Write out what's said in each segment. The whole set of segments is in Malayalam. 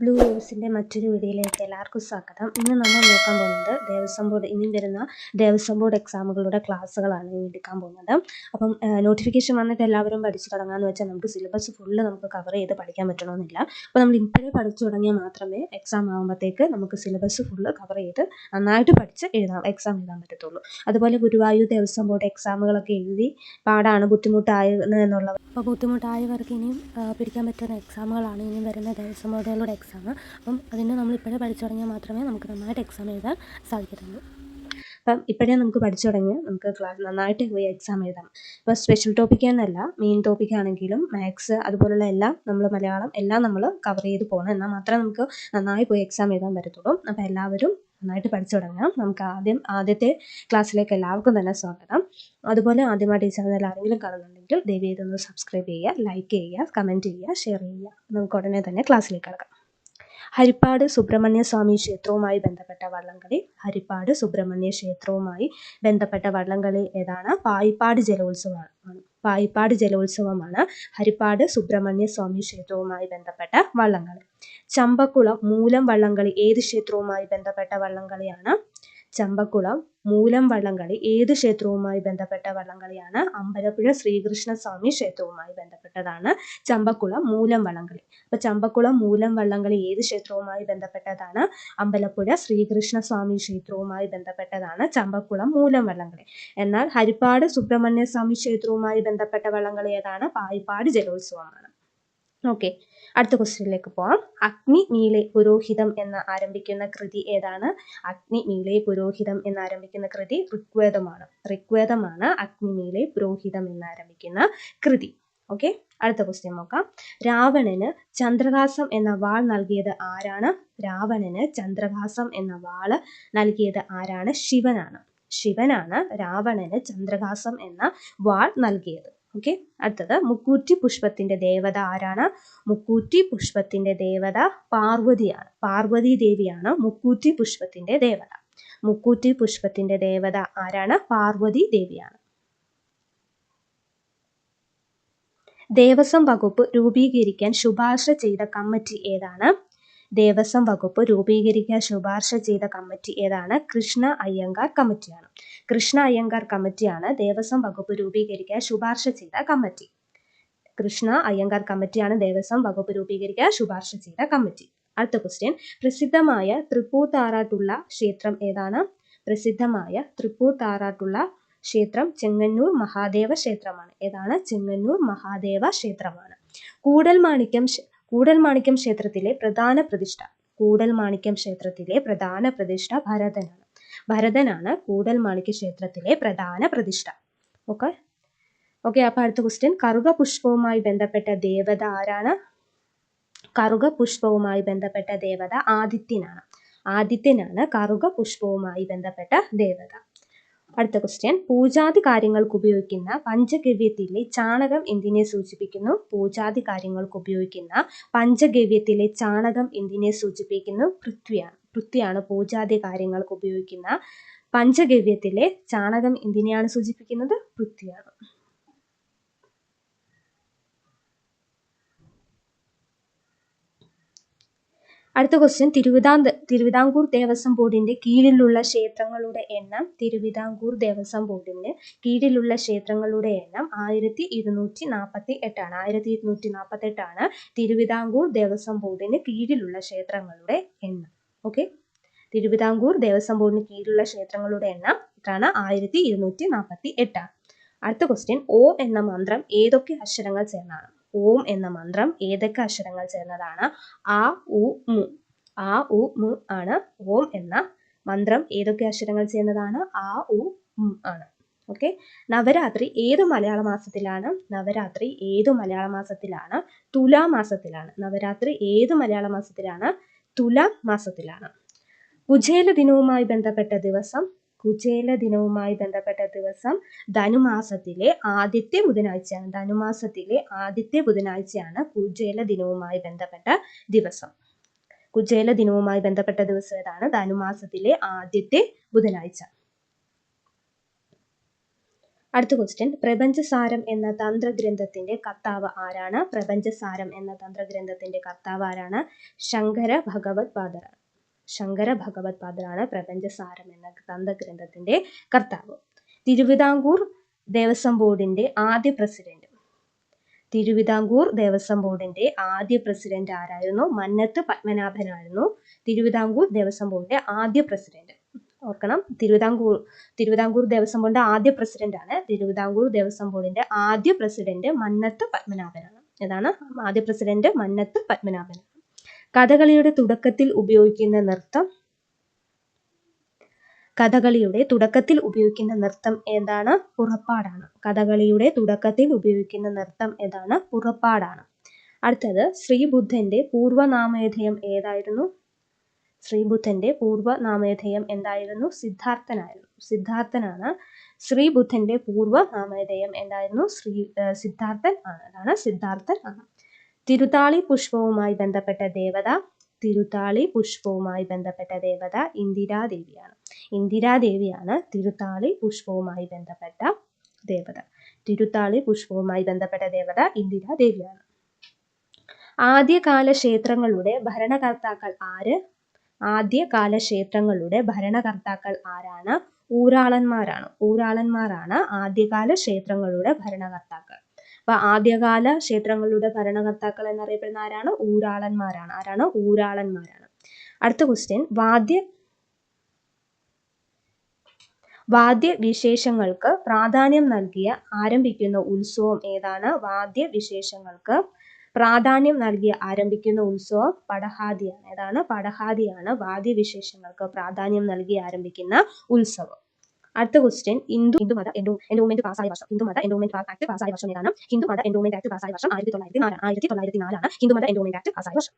ബ്ലൂ റോസിന്റെ മറ്റൊരു വീഡിയോയിലേക്ക് എല്ലാവർക്കും സ്വാഗതം. ഇന്ന് നമ്മൾ നോക്കാൻ പോകുന്നത് ദേവസ്വം ബോർഡ് ഇനി വരുന്ന ദേവസ്വം ബോർഡ് എക്സാമുകളുടെ ക്ലാസ്സുകളാണ് ഇനി എടുക്കാൻ പോകുന്നത്. അപ്പം നോട്ടിഫിക്കേഷൻ വന്നിട്ട് എല്ലാവരും പഠിച്ചു തുടങ്ങാമെന്ന് വെച്ചാൽ നമുക്ക് സിലബസ് ഫുള്ള് നമുക്ക് കവർ ചെയ്ത് പഠിക്കാൻ പറ്റണമെന്നില്ല അപ്പോൾ നമ്മൾ ഇപ്പോഴേ പഠിച്ചു തുടങ്ങിയാൽ മാത്രമേ എക്സാം ആകുമ്പോഴത്തേക്ക് നമുക്ക് സിലബസ് ഫുള്ള് കവർ ചെയ്ത് നന്നായിട്ട് പഠിച്ച് എഴുതാം എക്സാം എഴുതാൻ പറ്റത്തുള്ളൂ. അതുപോലെ ഗുരുവായൂർ ദേവസ്വം ബോർഡ് എക്സാമുകളൊക്കെ എഴുതി പാടാണ് ബുദ്ധിമുട്ടായത് എന്നുള്ളത് അപ്പോൾ ബുദ്ധിമുട്ടായവർക്ക് ഇനിയും പിടിക്കാൻ പറ്റുന്ന എക്സാമുകളാണ് ഇനി വരുന്ന ദേവസ്വം ബോർഡുകളുടെ എക്സാം അപ്പം അതിന് നമ്മൾ ഇപ്പോഴേ പഠിച്ചു തുടങ്ങിയാൽ മാത്രമേ നമുക്ക് നന്നായിട്ട് എക്സാം എഴുതാൻ സാധിക്കത്തുള്ളൂ. അപ്പം ഇപ്പോഴേ നമുക്ക് പഠിച്ചു തുടങ്ങി നമുക്ക് ക്ലാസ് നന്നായിട്ട് പോയി എക്സാം എഴുതാം. ഇപ്പോൾ സ്പെഷ്യൽ ടോപ്പിക് എന്നല്ല മെയിൻ ടോപ്പിക് ആണെങ്കിലും മാത്സ് അതുപോലുള്ള എല്ലാം നമ്മൾ മലയാളം എല്ലാം നമ്മൾ കവർ ചെയ്ത് പോകണം എന്നാൽ മാത്രമേ നമുക്ക് നന്നായി പോയി എക്സാം എഴുതാൻ പറ്റത്തുള്ളൂ. അപ്പോൾ എല്ലാവരും നന്നായിട്ട് പഠിച്ചു തുടങ്ങാം നമുക്ക് ആദ്യം ആദ്യത്തെ ക്ലാസ്സിലേക്ക് എല്ലാവർക്കും തന്നെ സ്വാഗതം. അതുപോലെ ആദ്യമായിട്ട് ഈ ചാനൽ ആരെങ്കിലും കാണുന്നുണ്ടെങ്കിൽ ദയവ് ഇതൊന്ന് സബ്സ്ക്രൈബ് ചെയ്യുക ലൈക്ക് ചെയ്യുക കമന്റ് ചെയ്യുക ഷെയർ ചെയ്യുക. നമുക്ക് ഉടനെ തന്നെ ക്ലാസ്സിലേക്ക് കിടക്കാം. ഹരിപ്പാട് സുബ്രഹ്മണ്യ സ്വാമി ക്ഷേത്രവുമായി ബന്ധപ്പെട്ട വള്ളംകളി. ഹരിപ്പാട് സുബ്രഹ്മണ്യ ക്ഷേത്രവുമായി ബന്ധപ്പെട്ട വള്ളംകളി ഏതാണ്? പായിപ്പാട് ജലോത്സവമാണ്. പായിപ്പാട് ജലോത്സവമാണ് ഹരിപ്പാട് സുബ്രഹ്മണ്യ സ്വാമി ക്ഷേത്രവുമായി ബന്ധപ്പെട്ട വള്ളംകളി. ചമ്പക്കുളം മൂലം വള്ളംകളി ഏത് ക്ഷേത്രവുമായി ബന്ധപ്പെട്ട വള്ളംകളിയാണ്? ചമ്പക്കുളം മൂലം വള്ളംകളി ഏത് ക്ഷേത്രവുമായി ബന്ധപ്പെട്ട വള്ളംകളിയാണ് അമ്പലപ്പുഴ ശ്രീകൃഷ്ണസ്വാമി ക്ഷേത്രവുമായി ബന്ധപ്പെട്ടതാണ് ചമ്പക്കുളം മൂലം വള്ളംകളി. അപ്പൊ ചമ്പക്കുളം മൂലം വള്ളംകളി ഏത് ക്ഷേത്രവുമായി ബന്ധപ്പെട്ടതാണ് അമ്പലപ്പുഴ ശ്രീകൃഷ്ണസ്വാമി ക്ഷേത്രവുമായി ബന്ധപ്പെട്ടതാണ് ചമ്പക്കുളം മൂലം വള്ളംകളി. എന്നാൽ ഹരിപ്പാട് സുബ്രഹ്മണ്യ സ്വാമി ക്ഷേത്രവുമായി ബന്ധപ്പെട്ട വള്ളംകളി ഏതാണ്? പായിപ്പാട് ജലോത്സവമാണ്. ഓക്കെ. അടുത്ത ക്വസ്റ്റ്യനിലേക്ക് പോവാം. അഗ്നി നീലെ പുരോഹിതം എന്ന് ആരംഭിക്കുന്ന കൃതി ഏതാണ്? അഗ്നി നീലെ പുരോഹിതം എന്ന് ആരംഭിക്കുന്ന കൃതി ഋഗ്വേദമാണ്. ഋഗ്വേദമാണ് അഗ്നി നീലെ പുരോഹിതം എന്ന് ആരംഭിക്കുന്ന കൃതി. ഓക്കെ? അടുത്ത ക്വസ്റ്റ്യൻ നോക്കാം. രാവണന് ചന്ദ്രഹാസം എന്ന വാൾ നൽകിയത് ആരാണ്? രാവണന് ചന്ദ്രഹാസം എന്ന വാൾ നൽകിയത് ആരാണ്? ശിവനാണ്. ശിവനാണ് രാവണന് ചന്ദ്രഹാസം എന്ന വാൾ നൽകിയത്. ഓക്കെ അടുത്തത് മുക്കൂറ്റി പുഷ്പത്തിന്റെ ദേവത ആരാണ്? മുക്കൂറ്റി പുഷ്പത്തിന്റെ ദേവത പാർവതിയാണ്. പാർവതി ദേവിയാണ് മുക്കൂറ്റി പുഷ്പത്തിന്റെ ദേവത. മുക്കൂറ്റി പുഷ്പത്തിന്റെ ദേവത ആരാണ്? പാർവതി ദേവിയാണ്. ദേവസ്വം വകുപ്പ് രൂപീകരിക്കാൻ ശുപാർശ ചെയ്ത കമ്മിറ്റി ഏതാണ്? ദേവസ്വം വകുപ്പ് രൂപീകരിക്കാൻ ശുപാർശ ചെയ്ത കമ്മിറ്റി ഏതാണ്? കൃഷ്ണ അയ്യങ്കാർ കമ്മിറ്റിയാണ്. കൃഷ്ണ അയ്യങ്കാർ കമ്മിറ്റിയാണ് ദേവസ്വം വകുപ്പ് രൂപീകരിക്കാൻ ശുപാർശ ചെയ്ത കമ്മിറ്റി കൃഷ്ണ അയ്യങ്കാർ കമ്മിറ്റിയാണ് ദേവസ്വം വകുപ്പ് രൂപീകരിക്കാൻ ശുപാർശ ചെയ്ത കമ്മിറ്റി അടുത്ത ക്വസ്റ്റ്യൻ പ്രസിദ്ധമായ തൃപ്പൂത്താറാട്ടുള്ള ക്ഷേത്രം ഏതാണ്? പ്രസിദ്ധമായ തൃപ്പൂത്താറാട്ടുള്ള ക്ഷേത്രം ചെങ്ങന്നൂർ മഹാദേവ ക്ഷേത്രമാണ്. ഏതാണ്? ചെങ്ങന്നൂർ മഹാദേവ ക്ഷേത്രമാണ്. കൂടൽമാണിക്യം കൂടൽ കൂടൽമാണിക്യം ക്ഷേത്രത്തിലെ പ്രധാന പ്രതിഷ്ഠ. കൂടൽമാണിക്യം ക്ഷേത്രത്തിലെ പ്രധാന പ്രതിഷ്ഠ ഭരതനാണ്. ഭരതനാണ് കൂടൽമാണിക്യ ക്ഷേത്രത്തിലെ പ്രധാന പ്രതിഷ്ഠ. ഓക്കെ ഓക്കെ അപ്പൊ അടുത്ത ക്വസ്റ്റ്യൻ കറുക പുഷ്പവുമായി ബന്ധപ്പെട്ട ദേവത ആരാണ്? കറുക പുഷ്പവുമായി ബന്ധപ്പെട്ട ദേവത ആദിത്യനാണ്. ആദിത്യനാണ് കറുക പുഷ്പവുമായി ബന്ധപ്പെട്ട ദേവത. അടുത്ത ക്വസ്റ്റ്യൻ പൂജാതി കാര്യങ്ങൾക്ക് ഉപയോഗിക്കുന്ന പഞ്ചഗവ്യത്തിലെ ചാണകം എന്തിനെ സൂചിപ്പിക്കുന്നു? പൂജാതി കാര്യങ്ങൾക്ക് ഉപയോഗിക്കുന്ന പഞ്ചഗവ്യത്തിലെ ചാണകം എന്തിനെ സൂചിപ്പിക്കുന്നു? പൃഥ്വിയാണ്. പൃഥ്വിയാണ് പൂജാതി കാര്യങ്ങൾക്ക് ഉപയോഗിക്കുന്ന പഞ്ചഗവ്യത്തിലെ ചാണകം എന്തിനെയാണ് സൂചിപ്പിക്കുന്നത്? വൃത്തിയാണ്. അടുത്ത ക്വസ്റ്റ്യൻ തിരുവിതാന്ത തിരുവിതാംകൂർ ദേവസ്വം ബോർഡിന്റെ കീഴിലുള്ള ക്ഷേത്രങ്ങളുടെ എണ്ണം തിരുവിതാംകൂർ ദേവസ്വം ബോർഡിന് കീഴിലുള്ള ക്ഷേത്രങ്ങളുടെ എണ്ണം ആയിരത്തി ഇരുന്നൂറ്റി നാൽപ്പത്തി എട്ടാണ് ആയിരത്തി ഇരുന്നൂറ്റി നാൽപ്പത്തി എട്ടാണ് തിരുവിതാംകൂർ ദേവസ്വം ബോർഡിന് കീഴിലുള്ള ക്ഷേത്രങ്ങളുടെ എണ്ണം. ഓക്കെ തിരുവിതാംകൂർ ദേവസ്വം ബോർഡിന് കീഴിലുള്ള ക്ഷേത്രങ്ങളുടെ എണ്ണം എത്രയാണ് ആയിരത്തി ഇരുന്നൂറ്റി നാൽപ്പത്തി എട്ടാണ് അടുത്ത ക്വസ്റ്റ്യൻ ഓം എന്ന മന്ത്രം ഏതൊക്കെ അക്ഷരങ്ങൾ ചേർന്നാണ്? ഓം എന്ന മന്ത്രം ഏതൊക്കെ അക്ഷരങ്ങൾ ചേർന്നതാണ്? ആ ഉ മു. ആ ഉ മു ആണ് ഓം എന്ന മന്ത്രം ഏതൊക്കെ അക്ഷരങ്ങൾ ചേർന്നതാണ്? ആ ഉ മു ആണ്. ഓക്കെ നവരാത്രി ഏത് മലയാള മാസത്തിലാണ്? നവരാത്രി ഏത് മലയാള മാസത്തിലാണ്? തുലാമാസത്തിലാണ് നവരാത്രി ഏത് മലയാള മാസത്തിലാണ്? തുലാ മാസത്തിലാണ്. കുചേല ദിനവുമായി ബന്ധപ്പെട്ട ദിവസം കുചേല ദിനവുമായി ബന്ധപ്പെട്ട ദിവസം ധനുമാസത്തിലെ ആദ്യത്തെ ബുധനാഴ്ചയാണ്. ധനുമാസത്തിലെ ആദ്യത്തെ ബുധനാഴ്ചയാണ് കുചേല ദിനവുമായി ബന്ധപ്പെട്ട ദിവസം. കുചേല ദിനവുമായി ബന്ധപ്പെട്ട ദിവസം ഏതാണ്? ധനുമാസത്തിലെ ആദ്യത്തെ ബുധനാഴ്ച. അടുത്ത ക്വസ്റ്റ്യൻ പ്രപഞ്ചസാരം എന്ന തന്ത്രഗ്രന്ഥത്തിന്റെ കർത്താവ് ആരാണ്? പ്രപഞ്ചസാരം എന്ന തന്ത്രഗ്രന്ഥത്തിന്റെ കർത്താവ് ആരാണ്? ശങ്കര ഭഗവത് പാദരാണ് ശങ്കര ഭഗവത് പാദറാണ് പ്രപഞ്ചസാരം എന്ന തന്ത്രഗ്രന്ഥത്തിന്റെ കർത്താവ്. തിരുവിതാംകൂർ ദേവസ്വം ബോർഡിന്റെ ആദ്യ പ്രസിഡന്റ്. തിരുവിതാംകൂർ ദേവസ്വം ബോർഡിന്റെ ആദ്യ പ്രസിഡന്റ് ആരായിരുന്നു? മന്നത്ത് പത്മനാഭനായിരുന്നു. തിരുവിതാംകൂർ ദേവസ്വം ബോർഡിന്റെ ആദ്യ പ്രസിഡന്റ്. ഓർക്കണം. തിരുവിതാംകൂർ തിരുവിതാംകൂർ ദേവസ്വം ബോർഡിന്റെ ആദ്യ പ്രസിഡന്റ് ആണ്. തിരുവിതാംകൂർ ദേവസ്വം ബോർഡിന്റെ ആദ്യ പ്രസിഡന്റ് മന്നത്ത് പത്മനാഭനാണ്. ഏതാണ് ആദ്യ പ്രസിഡന്റ് മന്നത്ത് പത്മനാഭനാണ് കഥകളിയുടെ തുടക്കത്തിൽ ഉപയോഗിക്കുന്ന നൃത്തം കഥകളിയുടെ തുടക്കത്തിൽ ഉപയോഗിക്കുന്ന നൃത്തം ഏതാണ് പുറപ്പാടാണ്. കഥകളിയുടെ തുടക്കത്തിൽ ഉപയോഗിക്കുന്ന നൃത്തം ഏതാണ്? പുറപ്പാടാണ്. അടുത്തത് ശ്രീബുദ്ധന്റെ പൂർവനാമധേയം ഏതായിരുന്നു? ശ്രീബുദ്ധന്റെ പൂർവനാമധേയം എന്തായിരുന്നു? സിദ്ധാർത്ഥനായിരുന്നു. സിദ്ധാർത്ഥനാണ് ശ്രീബുദ്ധന്റെ പൂർവനാമധേയം എന്തായിരുന്നു? ശ്രീ സിദ്ധാർത്ഥൻ ആണ് അതാണ് സിദ്ധാർത്ഥൻ ആണ് തിരുതാളി പുഷ്പവുമായി ബന്ധപ്പെട്ട ദേവത തിരുതാളി പുഷ്പവുമായി ബന്ധപ്പെട്ട ദേവത ഇന്ദിരാദേവിയാണ്. ഇന്ദിരാദേവിയാണ് തിരുത്താളി പുഷ്പവുമായി ബന്ധപ്പെട്ട ദേവത. തിരുത്താളി പുഷ്പവുമായി ബന്ധപ്പെട്ട ദേവത ഇന്ദിരാദേവിയാണ്. ആദ്യകാല ക്ഷേത്രങ്ങളുടെ ഭരണകർത്താക്കൾ ആര്? ആദ്യകാല ക്ഷേത്രങ്ങളുടെ ഭരണകർത്താക്കൾ ആരാണ്? ഊരാളന്മാരാണ്. ഊരാളന്മാരാണ് ആദ്യകാല ക്ഷേത്രങ്ങളുടെ ഭരണകർത്താക്കൾ. അപ്പൊ ആദ്യകാല ക്ഷേത്രങ്ങളുടെ ഭരണകർത്താക്കൾ എന്നറിയപ്പെടുന്ന ആരാണ്? ഊരാളന്മാരാണ്. ആരാണ്? ഊരാളന്മാരാണ്. അടുത്ത ക്വസ്റ്റ്യൻ വാദ്യ വാദ്യ വാദ്യവിശേഷങ്ങൾക്ക് പ്രാധാന്യം നൽകിയ ആരംഭിക്കുന്ന ഉത്സവം ഏതാണ്? വാദ്യ വാദ്യവിശേഷങ്ങൾക്ക് പ്രാധാന്യം നൽകി ആരംഭിക്കുന്ന ഉത്സവം പടഹാദിയാണ്. ഏതാണ്? പടഹാദിയാണ്. വാദ്യവിശേഷങ്ങൾക്ക് പ്രാധാന്യം നൽകി ആരംഭിക്കുന്ന ഉത്സവം. അടുത്ത ക്വസ്റ്റ്യൻ ഹിന്ദു ഹിന്ദു മത എൻഡോ എൻഡോമെന്റ് പാസ്സായ വർഷം. ഹിന്ദു മത എൻഡോമെന്റ് ആക്ട് പാസ്സായ വർഷം ഏതാണ്? ഹിന്ദു മത എൻഡോമെന്റ് ആക്ട് പാസ്സായ വർഷം ആയിരത്തി തൊള്ളായിരത്തി നാല് ആയിരത്തി തൊള്ളായിരത്തി നാലാണ് ഹിന്ദു മത എൻഡോമെന്റ് ആക്ട് പാസ്സായ വർഷം.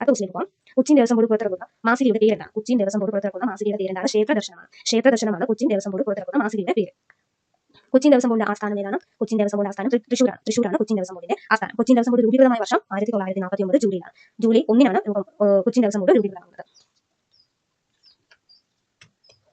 അടുത്ത ക്വസ്റ്റ്യൻ പോകാം കൊച്ചിൻ ദേവസ്വം ബോർഡ് പുറത്തിറക്കുന്ന മാസികയുടെ പേരെന്താണ്? കൊച്ചിൻ ദേവസ്വം ബോർഡ് പുറത്തിറക്കുന്ന മാസികയുടെ പേരെന്താണ്? ക്ഷേത്ര ദർശനമാണ് ക്ഷേത്ര ദർശനമാണ് കൊച്ചിൻ ദേവസ്വം ബോർഡ് പുറത്തിറക്കുന്ന മാസികയുടെ പേര്. കൊച്ചിൻ ദേവസ്വം ബോർഡിന്റെ ആസ്ഥാനം ഏതാണ് കൊച്ചിൻ ദേവസ്വം ബോർഡ് ആസ്ഥാനം തൃശ്ശൂരാണ് തൃശ്ശൂരാണ് കൊച്ചിൻ ദേവസ്വം ബോർഡിന്റെ ആസ്ഥാനം കൊച്ചിൻ ദേവസ്വം ബോർഡ് രൂപീകൃതമായ വർഷം ആയിരത്തി തൊള്ളായിരത്തി നാൽപ്പത്തി ഒമ്പത് ജൂലൈയിലാണ് ജൂലൈ ഒന്നിനാണ് കൊച്ചിൻ ദേവസ്വം ബോർഡ് രൂപീകൃതമാകുന്നത്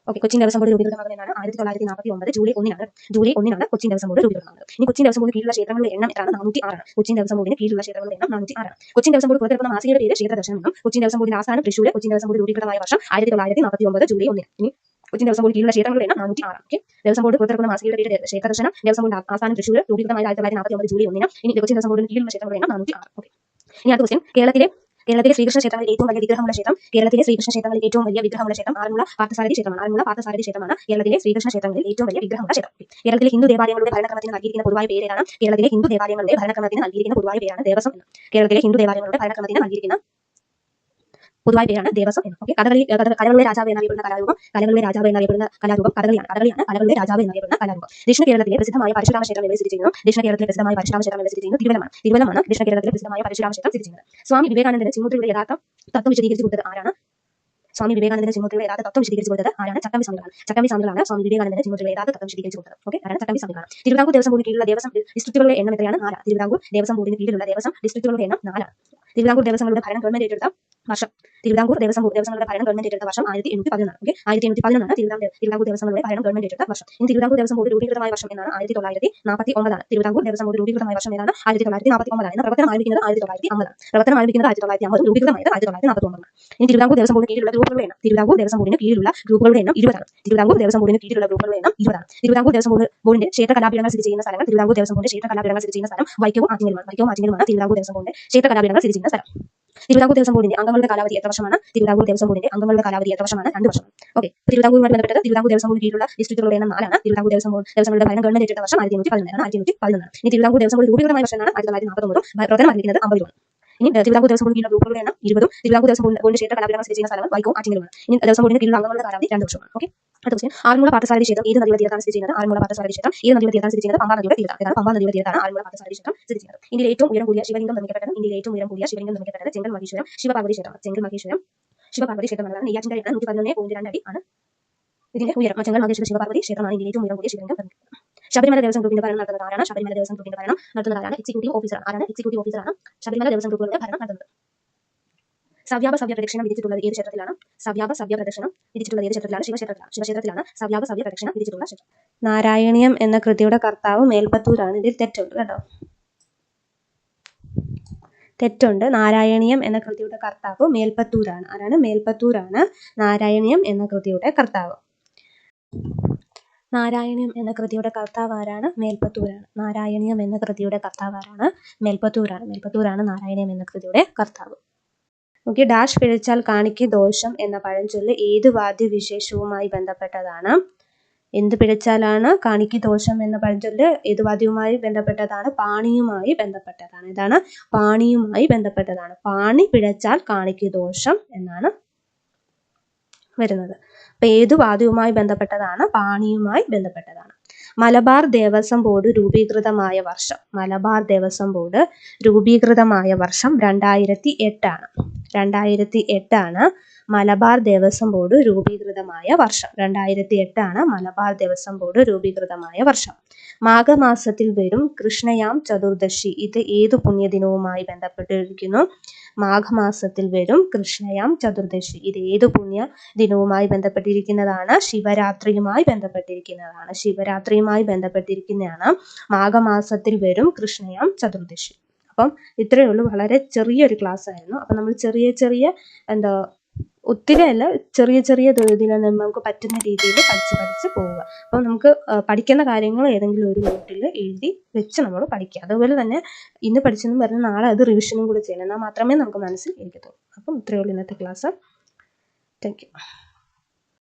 ഓക്കെ കൊച്ചിൻ ദേവസ്വം ബോർഡ് രൂപീകൃതമാകുന്നതാണ് ആയിരത്തി തൊള്ളായിരത്തി നാൽപ്പത്തി ഒമ്പത് ജൂലൈ ഒന്നിനാണ് ജൂലൈ ഒന്നിനാണ് കൊച്ചിൻ ദേവസ്വം ബോർഡ് രൂപീകൃതമാകുന്നത് ഇനി കൊച്ചിൻ ദേവസ്വം ബോർഡ് കീഴിലുള്ള ക്ഷേത്രങ്ങളുടെ എണ്ണം എത്രയാണ് നാനൂറ്റി ആറാണ് കൊച്ചിൻ ദേവസ്വം ബോർഡിന് കീഴിലുള്ള ക്ഷേത്രങ്ങളുടെ എണ്ണം നാനൂറ്റി ആറാണ് കൊച്ചിൻ ദേവസ്വം ബോർഡ് പുറത്തിറക്കുന്ന മാസികയുടെ പേര് ക്ഷേത്ര ദർശനം എന്നും കൊച്ചിൻ ദേവസ്വം ബോർഡിന്റെ ആസ്ഥാനം തൃശ്ശൂർ കൊച്ചിൻ ദേവസ്വം ബോർഡ് രൂപീകൃതമായ വർഷം ആയിരത്തി തൊള്ളായിരത്തി നാൽപ്പത്തി ഒമ്പത് ജൂലൈ ഒന്നിന് ഇനി കൊച്ചിൻ ദേവസ്വം ബോർഡ് കീഴിലുള്ള ക്ഷേത്രങ്ങളുടെ എണ്ണം നാനൂറ്റി ആറ് ഓക്കെ ദേവസ്വം ബോർഡ് പുറത്തിറക്കുന്ന മാസികയുടെ പേര് ക്ഷേത്ര ദർശനം ദേവസ്വം ആസ്ഥാനം തൃശ്ശൂർ രൂപീകൃതമായ ആയിരത്തി തൊള്ളായിരത്തി നാൽപ്പത്തി ഒമ്പത് ജൂലൈ ഒന്നിന്. ഇനി കൊച്ചിൻ ദേവസ്വം ബോർഡിന് കീഴിലുള്ള ക്ഷേത്രങ്ങളുടെ എണ്ണം നാനൂറ്റി ആറ് ഓക്കെ ഇനി അടുത്ത ക്വസ്റ്റ്യൻ കേരളത്തിലെ കേരളത്തിലെ ശ്രീകൃഷ്ണ ക്ഷേത്രങ്ങളിൽ ഏറ്റവും വലിയ വിഗ്രഹമുള്ള ക്ഷേത്രം കേരളത്തിലെ ശ്രീകൃഷ്ണ ക്ഷേത്രങ്ങളിൽ ഏറ്റവും വലിയ വിഗ്രഹമുള്ള ക്ഷേത്രം ആറന്മുള പാർത്ഥസാരഥി ക്ഷേത്രമാണ്. ആറന്മുള പാർത്ഥസാരഥി ക്ഷേത്രമാണ് കേരളത്തിലെ ശ്രീകൃഷ്ണ ക്ഷേത്രങ്ങളിൽ ഏറ്റവും വലിയ വിഗ്രഹമുള്ള ക്ഷേത്രം. കേരളത്തിലെ ഹിന്ദു ദേവാലയങ്ങളുടെ ഭരണക്രമത്തിന് നൽകിയിരിക്കുന്ന പൊതുവായ പേരാണ് കേരളത്തിലെ ഹിന്ദു ദേവാലയങ്ങളുടെ ഭരണക്രമത്തിന് നൽകിയിരിക്കുന്ന പൊതുവായ പേരാണ് ദേവസ്വം കേരളത്തിലെ ഹിന്ദു ദേവാലയങ്ങളുടെ ഭരണക്രമത്തിന് നൽകിയിരിക്കുന്ന പൊതുവായ പേരാണ് ദേവസ്വം എന്ന്. ഓക്കെ കഥകളി കഥകളിലെ രാജാവ് എന്നറിയപ്പെടുന്ന കലാരൂപം കലകളുടെ രാജാവ് എന്നറിയപ്പെടുന്ന കലാരൂപം കഥകളിയാണ്. കഥകളിയാണ് കലകളുടെ രാജാവ് എന്നറിയപ്പെടുന്ന കലാരൂപം. ദക്ഷിണ കേരളത്തിലെ പ്രസിദ്ധമായ പരശുരാമ ക്ഷേത്രം എവിടെ സ്ഥിതി ചെയ്യുന്നു? ദക്ഷിണ കേരളത്തിലെ പ്രസിദ്ധമായ പരശുരാമ ക്ഷേത്രം എവിടെ സ്ഥിതി ചെയ്യുന്നു? തിരുവനമാണ് തിരുവനമാണ് ദക്ഷിണ കേരളത്തിലെ പ്രസിദ്ധമായ പരശുരാമ ക്ഷേത്രം സ്ഥിതി ചെയ്യുന്നത്. സ്വാമി വിവേകാനന്ദന്റെ ചിന്മുദ്രയുടെ യഥാർത്ഥ തത്വം വിശദീകരിച്ചു കൊടുത്തത് ആരാണ്? സ്വാമി വിവേകാനന്ദന്റെ ചിന്മുദ്രയുടെ യഥാർത്ഥ തത്വം വിശദീകരിച്ചു കൊടുത്തത് ആരാണ്? ചട്ടമ്പി സ്വാമികളാണ് ചട്ടമ്പി സ്വാമികളാണ് സ്വാമി വിവേകാനന്ദന്റെ ചിന്മുദ്രയുടെ യഥാർത്ഥ തത്വം വിശദീകരിച്ചു കൊടുത്തത്. ഓക്കെ ആരാണ്? ചട്ടമ്പി സ്വാമികളാണ് തിരുവിതാംകൂർ ദേവസ്വം ബോർഡിന് കീഴിലുള്ള ദേവസ്വം ഡിസ്ട്രിക്റ്റുകളുടെ എണ്ണം എത്രയാണ്? നാലാണ് തിരുവിതാംകൂർ ദേവസ്വം ബോർഡിന് കീഴിലുള്ള ദേവസ്വം ഡിസ്ട്രിക്റ്റുകളുടെ എണ്ണം നാലാണ്. തിരുവിതാംകൂർ ദേവസ്വങ്ങളുടെ ഭരണം ഗവൺമെന്റ് ഏറ്റെടുത്ത വർഷം തിരുവിതാംകൂർ ദേവസ്വം ബോർഡ് ദേവസ്വങ്ങളുടെ ഭരണം ഗവൺമെന്റ് ഏറ്റെടുത്ത വർഷം ആയിരത്തി എണ്ണൂറ്റി പതിനൊന്ന് ഓക്കെ ആയിരത്തി എണ്ണൂറ്റി പതിനൊന്നാണ് തിരുവിതാംകൂർ തിരുവിതാംകൂർ ദേവസ്വങ്ങളുടെ ഭരണം ഗവൺമെന്റ് ഏറ്റെടുത്ത വർഷം ഇനി തിരുവിതാംകൂർ ദേവസ്വം ബോർഡ് രൂപീകൃതമായ വർഷം എന്നാണ് ആയിരത്തി തൊള്ളായിരത്തി നാൽപ്പത്തി ഒമ്പതാണ് തിരുവിതാംകൂർ ദേവസ്വം ബോർഡ് രൂപീകൃതമായ വർഷം എന്നാണ് ആയിരത്തി തൊള്ളായിരത്തി നാൽപ്പത്തി ഒമ്പതാണ് പ്രവർത്തനം ആരംഭിക്കുന്നത് ആയിരത്തി തൊള്ളായിരത്തി അമ്പതാണ് പ്രവർത്തനം ആരംഭിക്കുന്നത് ആയിരത്തി തൊള്ളായിരത്തി അമ്പത് രൂപീകൃതമായത് ആയിരത്തി തൊള്ളായിരത്തി നാൽപ്പത്തി ഒമ്പതാണ് ഇനി തിരുവിതാംകൂർ ദേവസ്വം ബോർഡിന് കീഴിലുള്ള ഗ്രൂപ്പുകളുടെ എണ്ണം തിരുവിതാംകൂർ ദേവസ്വം ബോർഡിന് കീഴിലുള്ള ഗ്രൂപ്പുകളുടെ എണ്ണം ഇരുപതാണ് തിരുവിതാംകൂർ ദേവസ്വം ബോർഡിന് കീഴിലുള്ള ഗ്രൂപ്പുകളുടെ എണ്ണം ഇരുപതാണ് തിരുവിതാംകൂർ ദേവസ്വം ബോർഡ് ബോർഡിന്റെ ക്ഷേത്ര കലാപീഠങ്ങൾ സ്ഥിതി ചെയ്യുന്ന സ്ഥലങ്ങൾ തിരുവിതാംകൂർ ദേവസ്വം ബോർഡിന്റെ ക്ഷേത്ര കലാപീഠങ്ങൾ സ്ഥിതി ചെയ്യുന്ന സ്ഥലം വൈക്കവും ആറ്റിങ്ങലുമാണ് വൈക്കവും ആറ്റിങ്ങലുമാണ് തിരുവിതാംകൂർ ദേവസ്വം ബോർഡിന്റെ ക്ഷേത്ര കലാപീഠങ്ങൾ സ്ഥിതി ചെയ്യുന്ന സ്ഥലം തിരുവിതാംകൂർ ദേവസ്വം ബോർഡിന്റെ അംഗങ്ങളുടെ കാലാവധി എത്ര വർഷമാണ്? തിരുവിതാംകൂർ ദേവസ്വം ബോർഡിന്റെ അംഗങ്ങളുടെ കാലാവധി എത്ര വർഷമാണ്? രണ്ട് വർഷം. ഓക്കെ തിരുവിതാംകൂറുമായി ബന്ധപ്പെട്ടത് തിരുവിതാംകൂർ ദേവസ്വം ബോർഡ് കീഴിലുള്ള ഡിസ്ട്രിക്റ്റുകളുടെ എണ്ണം നാലാണ്. തിരുവിതാംകൂർ ദേവസ്വം ബോർഡ് ദേവസ്വങ്ങളുടെ ഭരണം ഗവൺമെന്റ് ഏറ്റെടുത്ത വർഷം ആയിരത്തി എണ്ണൂറ്റി പതിനൊന്നാണ്. ആയിരത്തി എണ്ണൂറ്റി പതിനൊന്നാണ്. ഇനി തിരുവിതാംകൂർ ദേവസ്വം ബോർഡ് രൂപീകൃതമായ വർഷമാണ് ആയിരത്തി തൊള്ളായിരത്തി നാൽപ്പത്തൊമ്പതും പ്രവർത്തനം ആരംഭിക്കുന്നത് അമ്പതിലുമാണ്. ഇനി തിരുവിതാംകൂർ ബോർഡ് കീഴിലുള്ള ഗ്രൂപ്പുകളുടെ എണ്ണം ഇരുപതും തിരുവിതാംകൂർ ബോർഡ് ബോർഡിന്റെ ക്ഷേത്ര കലാപീഠങ്ങൾ സ്ഥിതി ചെയ്യുന്ന സ്ഥലം വൈക്കവും ആറ്റിങ്ങലുമാണ് ഇനി ദേവസ്വം ബോർഡിന് കീഴിൽ അംഗങ്ങളുടെ കാലാവധി രണ്ട് വർഷമാണ്. ഓക്കെ? അടുത്ത ക്വസ്റ്റ്യൻ ആറന്മുള പാർത്ഥസാരഥി ക്ഷേത്രം. ഏത് നദിയുടെ തീരത്താണ് സ്ഥിതി ചെയ്യുന്നത്? ആറന്മുള പാർത്ഥസാരഥി ക്ഷേത്രം. ഏത് നദിയുടെ തീരത്താണ് സ്ഥിതി ചെയ്യുന്നത്? പമ്പാ നദിയുടെ തീരത്താണ്. പമ്പാ നദിയുടെ തീരത്താണ് ആറന്മുള പാർത്ഥസാരഥി ക്ഷേത്രം സ്ഥിതി ചെയ്യുന്നത്. ഇന്ത്യയിലെ ഏറ്റവും ഉയരം കൂടിയ ശിവലിംഗം നിർമ്മിക്കപ്പെട്ടത് ഇന്ത്യയിലെ ഏറ്റവും ഉയരം കൂടിയ ശിവലിംഗം നിർമ്മിക്കപ്പെട്ടത് ചെങ്കൽ മഹേശ്വരം ശിവപാർവതി ക്ഷേത്രമാണ്. ചെങ്കൽ മഹേശ്വരം ശിവപാർവതി ക്ഷേത്രം എന്നതാണ് നെയ്യാറ്റിൻകരയാണ് നൂറ്റി പതിനൊന്ന് പോയിന്റ് രണ്ട് ആണ്. ഇതിന്റെ ഉയരം ചെങ്കൽ മഹേശ്വര ശിവപാർവതി ക്ഷേത്രമാണ്. ഇന്ത്യയിലെ ഏറ്റവും ഉയരം കൂടിയ ശിവലിംഗം നിർമ്മിക്കുന്നത് ശബരിമല ദേവസ്വം ഗ്രൂപ്പിന്റെ ഭരണം നടത്തുന്നത് ആരാണ്? ശബരിമല ദേവസ്വം ഗ്രൂപ്പിന്റെ ഭരണം നടത്തുന്നത് ആരാണ്? എക്സിക്യൂട്ടീവ് ഓഫീസർ ആരാണ്? എക്സിക്യൂട്ടീവ് ഓഫീസറാണ് ശബരിമല ദേവസ്വം ഗ്രൂപ്പുകളുടെ ഭരണം നടത്തുന്നത്. സവ്യാപ സവ്യ പ്രദക്ഷിണം വിധിച്ചിട്ടുള്ളത് ഏത് ക്ഷേത്രത്തിലാണ്? സവ്യാപ സവ്യ പ്രദക്ഷിണം വിധിച്ചിട്ടുള്ളത് ഏത് ക്ഷേത്രത്തിലാണ്? ശിവക്ഷേത്രത്തിലാണ് ശിവക്ഷേത്രത്തിലാണ് സവ്യാപ സവ്യ പ്രദക്ഷിണം വിധിച്ചിട്ടുള്ള ക്ഷേത്രം. നാരായണീയം എന്ന കൃതിയുടെ കർത്താവ് മേൽപ്പത്തൂരാണ്. ഇതിൽ തെറ്റുണ്ട് കേട്ടോ. തെറ്റുണ്ട്. നാരായണീയം എന്ന കൃതിയുടെ കർത്താവ് മേൽപ്പത്തൂരാണ്. ആരാണ്? മേൽപ്പത്തൂരാണ് നാരായണീയം എന്ന കൃതിയുടെ കർത്താവ്. നാരായണീയം എന്ന കൃതിയുടെ കർത്താവാരാണ് മേൽപ്പത്തൂരാണ്. നാരായണീയം എന്ന കൃതിയുടെ കർത്താവാരാണ് മേൽപ്പത്തൂരാണ്. മേൽപ്പത്തൂരാണ് നാരായണീയം എന്ന കൃതിയുടെ കർത്താവ്. ഓക്കെ ഡാഷ് പിഴച്ചാൽ കാണിക്ക് ദോഷം എന്ന പഴഞ്ചൊല്ല് ഏത് വാദ്യവിശേഷവുമായി ബന്ധപ്പെട്ടതാണ്? എന്ത് പിഴച്ചാലാണ് കാണിക്ക് ദോഷം എന്ന പഴഞ്ചൊല്ല് ഏത് വാദ്യവുമായി ബന്ധപ്പെട്ടതാണ്? പാണിയുമായി ബന്ധപ്പെട്ടതാണ്. ഇതാണ് പാണിയുമായി ബന്ധപ്പെട്ടതാണ്. പാണി പിഴച്ചാൽ കാണിക്ക് ദോഷം എന്നാണ് വരുന്നത്. ഏത് ബന്ധപ്പെട്ടതാണ് പാണിയുമായി ബന്ധപ്പെട്ടതാണ്. മലബാർ ദേവസ്വം ബോർഡ് രൂപീകൃതമായ വർഷം. മലബാർ ദേവസ്വം ബോർഡ് രൂപീകൃതമായ വർഷം രണ്ടായിരത്തി എട്ടാണ് രണ്ടായിരത്തി എട്ടാണ് മലബാർ ദേവസ്വം ബോർഡ് രൂപീകൃതമായ വർഷം. രണ്ടായിരത്തി എട്ടാണ് മലബാർ ദേവസ്വം ബോർഡ് രൂപീകൃതമായ വർഷം. മാഘമാസത്തിൽ വരും കൃഷ്ണയാം ചതുർദശി. ഇത് ഏതു പുണ്യദിനവുമായി ബന്ധപ്പെട്ടിരിക്കുന്നു? മാഘമാസത്തിൽ വരും. കൃഷ്ണയാം ചതുർദശി. ഇത് ഏത് പുണ്യ ദിനവുമായി ബന്ധപ്പെട്ടിരിക്കുന്നതാണ്? ശിവരാത്രിയുമായി ബന്ധപ്പെട്ടിരിക്കുന്നതാണ്. ശിവരാത്രിയുമായി ബന്ധപ്പെട്ടിരിക്കുന്നതാണ്. മാഘമാസത്തിൽ വരും കൃഷ്ണയാം ചതുർദശി. അപ്പം ഇത്രയേ ഉള്ളൂ. വളരെ ചെറിയൊരു ക്ലാസ് ആയിരുന്നു അപ്പം നമ്മൾ ചെറിയ ചെറിയ എന്താ ഒത്തിരി അല്ല ചെറിയ ചെറിയ ഇതിൽ നമുക്ക് പറ്റുന്ന രീതിയിൽ പഠിച്ച് പഠിച്ച് പോവുക. അപ്പോൾ നമുക്ക് പഠിക്കുന്ന കാര്യങ്ങൾ ഏതെങ്കിലും ഒരു നോട്ടിൽ എഴുതി വെച്ച് നമ്മൾ പഠിക്കുക. അതുപോലെ തന്നെ ഇന്ന് പഠിച്ചെന്ന് പറഞ്ഞ് നാളെ അത് റിവിഷനും കൂടി ചെയ്യണം. എന്നാൽ മാത്രമേ നമുക്ക് മനസ്സിൽ ഇരിക്കത്തുള്ളൂ. അപ്പം ഇത്രയേ ഉള്ളൂ ഇന്നത്തെ ക്ലാസ്. Thank you